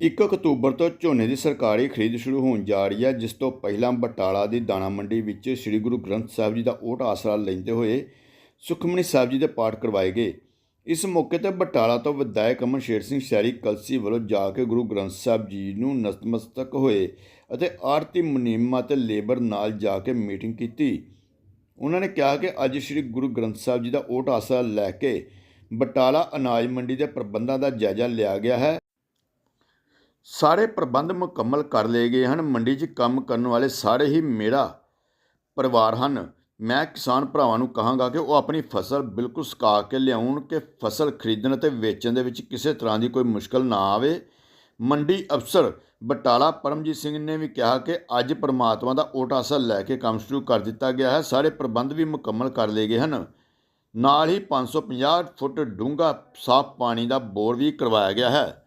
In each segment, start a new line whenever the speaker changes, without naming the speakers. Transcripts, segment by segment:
1 October ਤੋਂ ਝੋਨੇ ਦੀ ਸਰਕਾਰੀ ਖਰੀਦ ਸ਼ੁਰੂ ਹੋਣ ਜਾ ਰਹੀ ਹੈ, ਜਿਸ ਤੋਂ ਪਹਿਲਾਂ ਬਟਾਲਾ ਦੀ ਦਾਣਾ ਮੰਡੀ ਵਿੱਚ ਸ੍ਰੀ ਗੁਰੂ ਗ੍ਰੰਥ ਸਾਹਿਬ ਜੀ ਦਾ ਓਟ ਆਸਰਾ ਲੈਂਦੇ ਹੋਏ ਸੁਖਮਨੀ ਸਾਹਿਬ ਜੀ ਦੇ ਪਾਠ ਕਰਵਾਏ ਗਏ। ਇਸ ਮੌਕੇ ਤੇ ਬਟਾਲਾ ਤੋਂ ਵਿਧਾਇਕ ਅਮਨ ਸ਼ੇਰ ਸਿੰਘ ਸ਼ਹਿਰੀ ਕਲਸੀ ਵੱਲੋਂ ਜਾ ਕੇ ਗੁਰੂ ਗ੍ਰੰਥ ਸਾਹਿਬ ਜੀ ਨੂੰ ਨਤਮਸਤਕ ਹੋਏ ਅਤੇ ਆਰਤੀ ਮੁਨੀਮਾ ਤੇ ਲੇਬਰ ਨਾਲ ਜਾ ਕੇ ਮੀਟਿੰਗ ਕੀਤੀ। ਉਹਨਾਂ ਨੇ ਕਿਹਾ ਕਿ ਅੱਜ ਸ੍ਰੀ ਗੁਰੂ ਗ੍ਰੰਥ ਸਾਹਿਬ ਜੀ ਦਾ ਓਟ ਆਸਰਾ ਲੈ ਕੇ ਬਟਾਲਾ ਅਨਾਜ ਮੰਡੀ ਦੇ ਪ੍ਰਬੰਧਾਂ ਦਾ ਜਾਇਜ਼ਾ ਲਿਆ ਗਿਆ ਹੈ। ਸਾਰੇ ਪ੍ਰਬੰਧ ਮੁਕੰਮਲ ਕਰ ਲਏ ਗਏ ਹਨ। ਮੰਡੀ 'ਚ ਕੰਮ ਕਰਨ ਵਾਲੇ ਸਾਰੇ ਹੀ ਮੇਰਾ ਪਰਿਵਾਰ ਹਨ। ਮੈਂ ਕਿਸਾਨ ਭਰਾਵਾਂ ਨੂੰ ਕਹਾਂਗਾ ਕਿ ਉਹ ਆਪਣੀ ਫਸਲ ਬਿਲਕੁਲ ਸੁਕਾ ਕੇ ਲਿਆਉਣ ਕਿ ਫਸਲ ਖਰੀਦਣ ਅਤੇ ਵੇਚਣ ਦੇ ਵਿੱਚ ਕਿਸੇ ਤਰ੍ਹਾਂ ਦੀ ਕੋਈ ਮੁਸ਼ਕਲ ਨਾ ਆਵੇ। ਮੰਡੀ ਅਫਸਰ ਬਟਾਲਾ ਪਰਮਜੀਤ ਸਿੰਘ ਨੇ ਵੀ ਕਿਹਾ ਕਿ ਅੱਜ ਪਰਮਾਤਮਾ ਦਾ ਓਟਾਸਾ ਲੈ ਕੇ ਕੰਮ ਸ਼ੁਰੂ ਕਰ ਦਿੱਤਾ ਗਿਆ ਹੈ। ਸਾਰੇ ਪ੍ਰਬੰਧ ਵੀ ਮੁਕੰਮਲ ਕਰ ਲਏ ਗਏ ਹਨ। ਨਾਲ ਹੀ 550 ਫੁੱਟ ਡੂੰਘਾ ਸਾਫ਼ ਪਾਣੀ ਦਾ ਬੋਰ ਵੀ ਕਰਵਾਇਆ ਗਿਆ ਹੈ।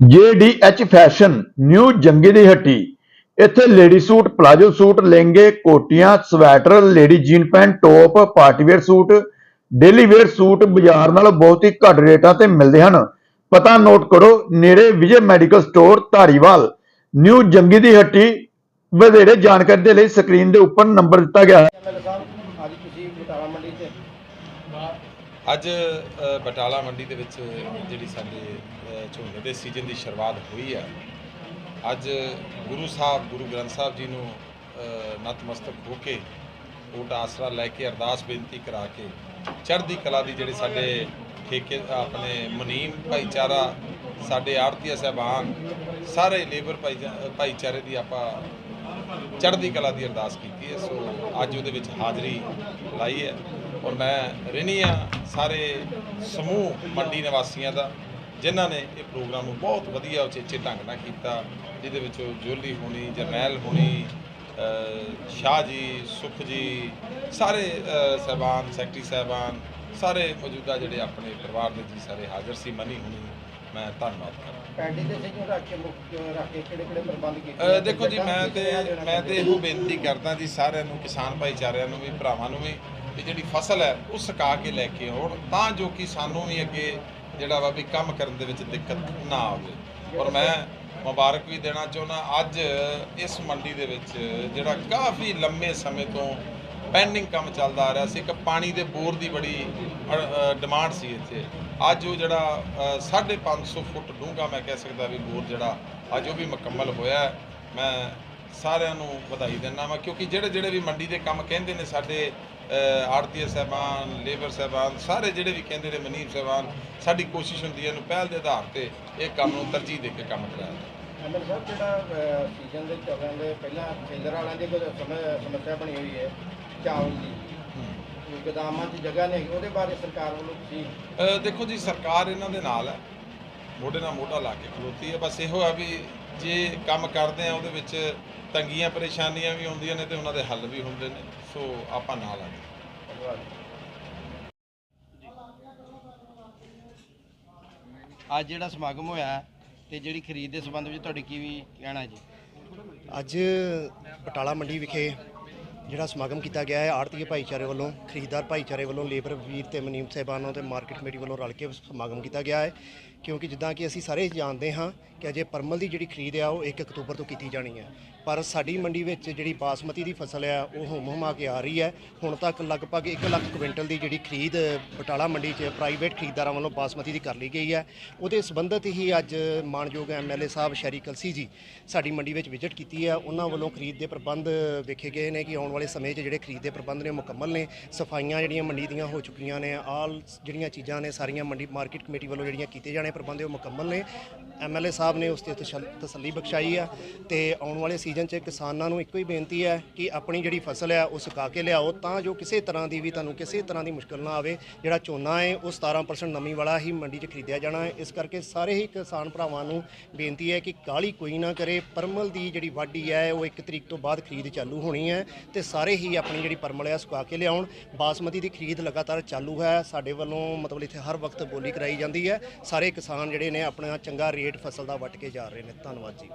JDH ਫੈਸ਼ਨ, ਨਿਊ ਜੰਗੀ ਦੀ ਹੱਟੀ। ਇੱਥੇ ਲੇਡੀ ਸੂਟ, ਪਲਾਜੋ ਸੂਟ, ਲਹਿੰਗੇ, ਕੋਟੀਆਂ, sweater, lady jean pant, top party wear suit, daily wear suit ਬਾਜ਼ਾਰ ਨਾਲ ਬਹੁਤ ਹੀ ਘੱਟ ਰੇਟਾਂ ਤੇ ਮਿਲਦੇ ਹਨ। ਪਤਾ ਨੋਟ ਕਰੋ, ਨੇੜੇ Vijay medical store, Dhariwal. New Jangi ਦੀ ਹੱਟੀ, ਵਧੇਰੇ ਜਾਣਕਾਰੀ ਦੇ ਲਈ ਸਕਰੀਨ ਦੇ ਉੱਪਰ ਨੰਬਰ ਦਿੱਤਾ ਗਿਆ ਹੈ।
ਅੱਜ ਬਟਾਲਾ ਮੰਡੀ
ਦੇ ਵਿੱਚ ਜਿਹੜੀ ਸਾਡੇ ਝੋਨੇ ਦੇ ਸੀਜ਼ਨ ਦੀ ਸ਼ੁਰੂਆਤ ਹੋਈ ਹੈ ਅੱਜ ਗੁਰੂ ਸਾਹਿਬ, ਗੁਰੂ ਗ੍ਰੰਥ ਸਾਹਿਬ ਜੀ ਨੂੰ ਨਤਮਸਤਕ ਹੋ ਕੇ ਓਟ ਆਸਰਾ ਲੈ ਕੇ ਅਰਦਾਸ ਬੇਨਤੀ ਕਰਾ ਕੇ ਚੜ੍ਹਦੀ ਕਲਾ ਦੀ ਜਿਹੜੇ ਸਾਡੇ ਠੇਕੇ, ਆਪਣੇ ਮੁਨੀਮ ਭਾਈਚਾਰਾ, ਸਾਡੇ ਆੜਤੀਆ ਸਾਹਿਬਾਨ, ਸਾਰੇ ਲੇਬਰ ਭਾਈਚਾ- ਭਾਈਚਾਰੇ ਦੀ ਆਪਾਂ ਚੜ੍ਹਦੀ ਕਲਾ ਦੀ ਅਰਦਾਸ ਕੀਤੀ ਹੈ। ਸੋ ਅੱਜ ਉਹਦੇ ਵਿੱਚ ਹਾਜ਼ਰੀ ਲਾਈ ਹੈ। ਔਰ ਮੈਂ ਰਿਣੀ ਆ ਸਾਰੇ ਸਮੂਹ ਮੰਡੀ ਨਿਵਾਸੀਆਂ ਦਾ ਜਿਨ੍ਹਾਂ ਨੇ ਇਹ ਪ੍ਰੋਗਰਾਮ ਨੂੰ ਬਹੁਤ ਵਧੀਆ ਉਚੇਚੇ ਢੰਗ ਨਾਲ ਕੀਤਾ ਜਿਹਦੇ ਵਿੱਚ ਜੋਲੀ ਹੋਣੀ ਜਰਨੈਲ ਹੋਣੀ ਸ਼ਾਹ ਜੀ ਸੁਖ ਜੀ ਸਾਰੇ ਸਾਹਿਬਾਨ ਸੈਕਟਰੀ ਸਾਹਿਬਾਨ ਸਾਰੇ ਮੌਜੂਦਾ ਜਿਹੜੇ ਆਪਣੇ ਪਰਿਵਾਰ ਦੇ ਜੀ ਸਾਰੇ ਹਾਜ਼ਰ ਸੀ ਮਨੀ ਹੋਣੀ ਮੈਂ ਧੰਨਵਾਦ ਕਰਦਾ
ਪੈਂਡੀ ਦੇ ਸਿੰਘ ਰੱਖ ਕੇ ਮੁੱਖ ਰੱਖ ਕੇ ਕਿਹੜੇ ਕਿਹੜੇ ਪ੍ਰਬੰਧ ਕੀਤੇ
ਦੇਖੋ ਜੀ ਮੈਂ ਤੇ ਮੈਂ ਤੇ ਇਹੋ ਬੇਨਤੀ ਕਰਦਾ ਜੀ ਸਾਰਿਆਂ ਨੂੰ ਕਿਸਾਨ ਭਾਈਚਾਰਿਆਂ ਨੂੰ ਵੀ ਭਰਾਵਾਂ ਨੂੰ ਵੀ ਵੀ ਜਿਹੜੀ ਫਸਲ ਹੈ ਉਹ ਸੁਕਾ ਕੇ ਲੈ ਕੇ ਆਉਣ ਤਾਂ ਜੋ ਕਿ ਸਾਨੂੰ ਵੀ ਅੱਗੇ ਜਿਹੜਾ ਵਾ ਵੀ ਕੰਮ ਕਰਨ ਦੇ ਵਿੱਚ ਦਿੱਕਤ ਨਾ ਆਵੇ। ਔਰ ਮੈਂ ਮੁਬਾਰਕ ਵੀ ਦੇਣਾ ਚਾਹੁੰਦਾ ਅੱਜ ਇਸ ਮੰਡੀ ਦੇ ਵਿੱਚ ਜਿਹੜਾ ਕਾਫੀ ਲੰਮੇ ਸਮੇਂ ਤੋਂ ਪੈਂਡਿੰਗ ਕੰਮ ਚੱਲਦਾ ਆ ਰਿਹਾ ਸੀ ਇੱਕ ਪਾਣੀ ਦੇ ਬੋਰ ਦੀ ਬੜੀ ਡਿਮਾਂਡ ਸੀ ਇੱਥੇ। ਅੱਜ ਉਹ ਜਿਹੜਾ ਅ, 550 ਫੁੱਟ ਡੂੰਘਾ ਮੈਂ ਕਹਿ ਸਕਦਾ ਵੀ ਬੋਰ ਜਿਹੜਾ ਅੱਜ ਉਹ ਵੀ ਮੁਕੰਮਲ ਹੋਇਆ ਮੈਂ ਸਾਰਿਆਂ ਨੂੰ ਵਧਾਈ ਦਿੰਦਾ ਵਾਂ ਕਿਉਂਕਿ ਜਿਹੜੇ ਜਿਹੜੇ ਵੀ ਮੰਡੀ ਦੇ ਕੰਮ ਕਹਿੰਦੇ ਨੇ ਸਾਡੇ ਆੜਤੀਏ ਸਾਹਿਬਾਨ ਲੇਬਰ ਸਾਹਿਬਾਨ ਸਾਰੇ ਜਿਹੜੇ ਵੀ ਕਹਿੰਦੇ ਨੇ ਮਨੀਬ ਸਾਹਿਬਾਨ ਸਾਡੀ ਕੋਸ਼ਿਸ਼ ਹੁੰਦੀ ਹੈ ਇਹਨੂੰ ਪਹਿਲ ਦੇ ਆਧਾਰ ਤੇ ਇਹ ਕੰਮ ਨੂੰ ਤਰਜੀਹ ਦੇ ਕੇ ਕੰਮ ਕਰਾਇਆ ਜਾਵੇ।
ਐਮਐਲਏ ਸਾਹਿਬ ਜਿਹੜਾ ਸੀਜ਼ਨ ਦੇ ਚੱਲਣ ਦੇ ਪਹਿਲਾਂ ਖੇਲਰ ਵਾਲਿਆਂ ਦੀ ਕੋਈ ਸਮ- ਸਮੱਸਿਆ ਬਣੀ ਹੋਈ ਹੈ ਚਾਵਲ ਦੀ। ਕੋਈ ਗੋਦਾਮਾਂ 'ਚ ਜਗ੍ਹਾ ਨਹੀਂ ਹੈਗੀ ਉਹਦੇ ਬਾਰੇ ਸਰਕਾਰ ਵੱਲੋਂ ਤੁਸੀਂ
ਅ, ਦੇਖੋ ਜੀ ਸਰਕਾਰ ਇਹਨਾਂ ਦੇ ਨਾਲ ਹੈ। ਮੋਢੇ ਨਾਲ ਮੋਢਾ ਲਾ ਕੇ ਖਲੋਤੀ ਹੈ। ਬਸ ਇਹੋ ਆ ਵੀ ਜੇ ਕੰਮ ਕਰਦੇ ਆ ਉਹਦੇ ਵਿੱਚ ਤੰਗੀਆਂ ਪਰੇਸ਼ਾਨੀਆਂ ਵੀ ਹੁੰਦੀਆਂ ਨੇ ਤੇ ਉਹਨਾਂ ਦੇ ਹੱਲ ਵੀ ਹੁੰਦੇ ਨੇ। ਸੋ ਆਪਾਂ ਨਾਲ ਆ
ਧੰਨਵਾਦ।
ਅੱਜ ਜਿਹੜਾ ਸਮਾਗਮ ਹੋਇਆ ਤੇ ਜਿਹੜੀ ਖਰੀਦ ਦੇ ਸੰਬੰਧ ਵਿੱਚ ਤੁਹਾਡੀ ਕੀ ਵੀ ਕਹਿਣਾ ਜੀ?
ਅੱਜ ਬਟਾਲਾ ਮੰਡੀ ਵਿਖੇ ਜਿਹੜਾ ਸਮਾਗਮ ਕੀਤਾ ਗਿਆ ਹੈ ਆੜਤੀਏ ਭਾਈਚਾਰੇ ਵੱਲੋਂ, ਖਰੀਦਦਾਰ ਭਾਈਚਾਰੇ ਵੱਲੋਂ, ਲੇਬਰ ਵੀਰ ਤੇ ਮਨੀਮ ਸਾਹਿਬਾਨਾਂ ਤੇ ਮਾਰਕੀਟ ਕਮੇਟੀ ਵੱਲੋਂ ਰਲ ਕੇ ਸਮਾਗਮ ਕੀਤਾ ਗਿਆ ਹੈ। ਕਿਉਂਕਿ ਜਿੱਦਾਂ ਕਿ ਅਸੀਂ ਸਾਰੇ ਜਾਣਦੇ ਹਾਂ ਕਿ ਅਜੇ ਪਰਮਲ ਦੀ ਜਿਹੜੀ ਖਰੀਦ ਆ, ਉਹ 1 ਅਕਤੂਬਰ ਤੋਂ ਕੀਤੀ ਜਾਣੀ ਹੈ। ਪਰ ਸਾਡੀ ਮੰਡੀ ਵਿੱਚ ਜਿਹੜੀ ਬਾਸਮਤੀ ਦੀ ਫਸਲ ਆ, ਉਹ ਹੁਮ ਹੁਮਾ ਕੇ ਆ ਰਹੀ ਹੈ। ਹੁਣ ਤੱਕ ਲਗਭਗ 1 ਲੱਖ ਕੁਇੰਟਲ ਦੀ ਜਿਹੜੀ ਖਰੀਦ ਬਟਾਲਾ ਮੰਡੀ 'ਚ ਪ੍ਰਾਈਵੇਟ ਖਰੀਦਦਾਰਾਂ ਵੱਲੋਂ ਬਾਸਮਤੀ ਦੀ ਕਰ ਲਈ ਗਈ ਹੈ। ਉਹਦੇ ਸੰਬੰਧਿਤ ਹੀ ਅੱਜ ਮਾਨਯੋਗ ਐਮਐਲਏ ਸਾਹਿਬ ਸ਼ੈਰੀ ਕਲਸੀ ਜੀ ਸਾਡੀ ਮੰਡੀ ਵਿੱਚ ਵਿਜ਼ਿਟ ਕੀਤੀ ਹੈ। ਉਹਨਾਂ ਵੱਲੋਂ ਖਰੀਦ ਦੇ ਪ੍ਰਬੰਧ ਵੇਖੇ ਗਏ ਨੇ ਕਿ ਆਉਣ ਵਾਲੇ ਸਮੇਂ 'ਚ ਜਿਹੜੇ ਖਰੀਦ ਦੇ ਪ੍ਰਬੰਧ ਨੇ ਉਹ ਮੁਕੰਮਲ ਨੇ, ਸਫਾਈਆਂ ਜਿਹੜੀਆਂ ਮੰਡੀ ਦੀਆਂ ਹੋ ਚੁੱਕੀਆਂ ਨੇ, ਆਲ ਜਿਹੜੀਆਂ ਚੀਜ਼ਾਂ ਨੇ, ਸਾਰੀਆਂ ਮੰਡੀ, ਮਾਰਕੀਟ ਕਮੇਟੀ ਵੱਲੋਂ ਜਿਹੜੀਆਂ ਕੀਤੇ ਜਾਣੇ ਪ੍ਰਬੰਧ, ਉਹ ਮੁਕੰਮਲ ਨੇ। ਐਮਐਲਏ ਸਾਹਿਬ ਨੇ ਉਸ ਤੇ ਤਸ਼ੱਲ- ਤਸੱਲੀ ਬਖਸ਼ਾਈ ਆ ਤੇ ਆਉਣ ਵਾਲੇ ਸੀਜ਼ਨ 'ਚ ਕਿਸਾਨਾਂ ਨੂੰ ਇੱਕੋ ਹੀ ਬੇਨਤੀ ਹੈ ਕਿ ਆਪਣੀ ਜਿਹੜੀ ਫਸਲ ਹੈ, ਉਹ ਸੁਕਾ ਕੇ ਲਿਆਓ ਤਾਂ ਜੋ ਕਿਸੇ ਤਰ੍ਹਾਂ ਦੀ ਵੀ ਤੁਹਾਨੂੰ ਕਿਸੇ ਤਰ੍ਹਾਂ ਦੀ ਮੁਸ਼ਕਲ ਨਾ ਆਵੇ। ਜਿਹੜਾ ਝੋਨਾ ਹੈ, ਉਹ 17% ਨਮੀ ਵਾਲਾ ਹੀ ਮੰਡੀ 'ਚ ਖਰੀਦਿਆ ਜਾਣਾ ਹੈ। ਇਸ ਕਰਕੇ ਸਾਰੇ ਹੀ ਕਿਸਾਨ ਭਰਾਵਾਂ ਨੂੰ ਬੇਨਤੀ ਹੈ ਕਿ ਕਾਲੀ ਕੋਈ ਨਾ ਕਰੇ। ਪਰਮਲ ਦੀ ਜਿਹੜੀ ਵਾਢੀ ਹੈ, ਉਹ 1 ਤਰੀਕ ਤੋਂ ਬਾਅਦ ਖਰੀਦ ਚਾਲੂ ਹੋਣੀ ਹੈ ਤੇ ਸਾਰੇ ਹੀ ਆਪਣੀ ਜਿਹੜੀ ਪਰਮਲ ਆ ਸੁਕਾ ਕੇ ਲਿਆਉਣ। ਬਾਸਮਤੀ ਦੀ ਖਰੀਦ ਲਗਾਤਾਰ ਚਾਲੂ ਹੈ। ਸਾਡੇ ਵੱਲੋਂ ਮਤਲਬ ਇੱਥੇ ਹਰ ਵਕਤ ਬੋਲੀ ਕਰਾਈ ਜਾਂਦੀ ਹੈ। ਸਾਰੇ ਕਿਸਾਨ ਜਿਹੜੇ ਨੇ ਆਪਣਾ ਚੰਗਾ ਰੇਟ ਫਸਲ ਦਾ ਵੱਟ ਕੇ ਜਾ ਰਹੇ ਨੇ। ਧੰਨਵਾਦ ਜੀ।